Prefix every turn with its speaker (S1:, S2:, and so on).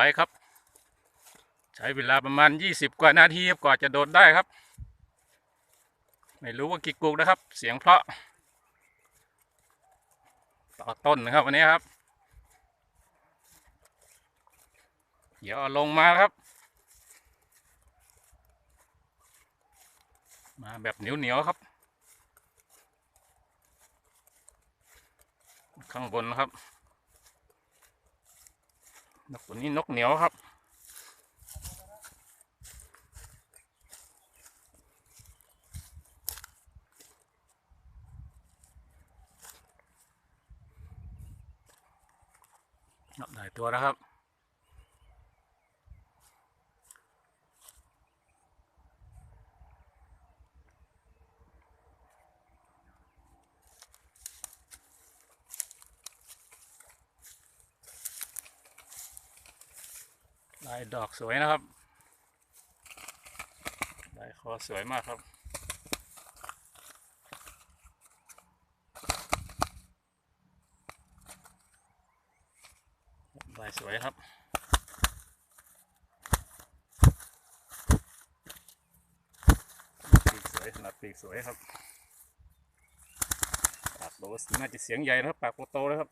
S1: ไปครับ ใช้เวลาประมาณยี่สิบกว่านาทีกว่าจะโดดได้ครับ ไม่รู้ว่ากี่กุกนะครับ เสียงเพราะ ต่อต้นนะครับวันนี้ครับ เดี๋ยวลงมาครับ มาแบบเหนียวเหนียวครับ ข้างบนนะครับ นกตัวนี้นกเหนียวครับ นับได้ตัวแล้วครับ ลายดอกสวยนะครับลายคอสวยมากครับลายสวยครับปีกสวยขนาดปีกสวยครับปากโตน่าจะเสียงใหญ่นะครับปากโตๆนะครับ